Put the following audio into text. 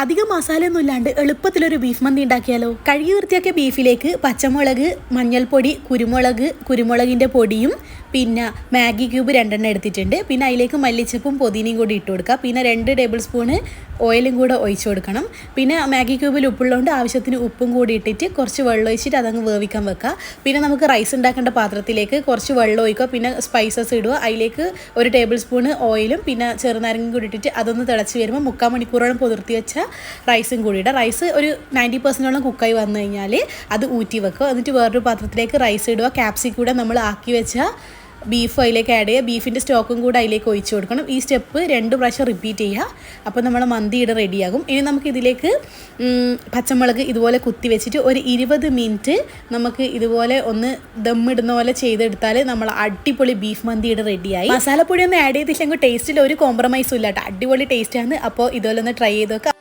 അധികം മസാലയൊന്നും ഇല്ലാണ്ട് എളുപ്പത്തിലൊരു ബീഫ് മന്തി ഉണ്ടാക്കിയാലോ? കഴുകി വൃത്തിയാക്കിയ ബീഫിലേക്ക് പച്ചമുളക് മഞ്ഞൾപ്പൊടി കുരുമുളക് കുരുമുളകിന്റെ പൊടിയും പിന്നെ മാഗി ക്യൂബ് രണ്ടെണ്ണം എടുത്തിട്ടുണ്ട്. പിന്നെ അതിലേക്ക് മല്ലിച്ചപ്പും പൊതിനയും കൂടി ഇട്ട് കൊടുക്കുക പിന്നെ രണ്ട് ടേബിൾ സ്പൂണ് ഓയിലും കൂടെ ഒഴിച്ചു കൊടുക്കണം. പിന്നെ മാഗി ക്യൂബിൽ ഉപ്പുള്ളതുകൊണ്ട് ആവശ്യത്തിന് ഉപ്പും കൂടി ഇട്ടിട്ട് കുറച്ച് വെള്ളം ഒഴിച്ചിട്ട് അതങ്ങ് വേവിക്കാൻ വെക്കുക. പിന്നെ നമുക്ക് റൈസ് ഉണ്ടാക്കേണ്ട പാത്രത്തിലേക്ക് കുറച്ച് വെള്ളം ഒഴിക്കുക. പിന്നെ സ്പൈസസ് ഇടുക. അതിലേക്ക് ഒരു ടേബിൾ സ്പൂണ് ഓയിലും പിന്നെ ചെറുനാരങ്ങയും കൂടി ഇട്ടിട്ട് അതൊന്ന് തിളച്ച് വരുമ്പോൾ മുക്കാൽ മണിക്കൂറോളം പുതിർത്തി വെച്ച റൈസും കൂടി ഇടുക റൈസ് ഒരു നയന്റി പെർസെന്റോളം കുക്കായി വന്നു കഴിഞ്ഞാൽ അത് ഊറ്റി വെക്കുക എന്നിട്ട് വേറൊരു പാത്രത്തിലേക്ക് റൈസ് ഇടുക. ക്യാപ്സിക്കൂടെ നമ്മൾ ആക്കി വെച്ച ബീഫ് അതിലേക്ക് ആഡ് ചെയ്യുക. ബീഫിന്റെ സ്റ്റോക്കും കൂടെ അതിലേക്ക് ഒഴിച്ച് കൊടുക്കണം. ഈ സ്റ്റെപ്പ് രണ്ട് പ്രാവശ്യം റിപ്പീറ്റ് ചെയ്യുക. അപ്പോൾ നമ്മൾ മന്തി ഇട റെഡിയാകും ഇനി നമുക്ക് ഇതിലേക്ക് പച്ചമുളക് ഇതുപോലെ കുത്തി വെച്ചിട്ട് ഒരു ഇരുപത് മിനിറ്റ് നമുക്ക് ഇതുപോലെ ഒന്ന് ദമ്മിടുന്ന പോലെ ചെയ്തെടുത്താൽ നമ്മൾ അടിപൊളി ബീഫ് മന്തി ഇട റെഡിയായി മസാലപ്പൊടി ഒന്നും ആഡ് ചെയ്തില്ലെങ്കിൽ ടേസ്റ്റിൽ ഒരു കോംപ്രമൈസും ഇല്ല കേട്ടോ. അടിപൊളി ടേസ്റ്റാണ് അപ്പോൾ ഇതുപോലെ ഒന്ന് ട്രൈ ചെയ്ത് നോക്കുക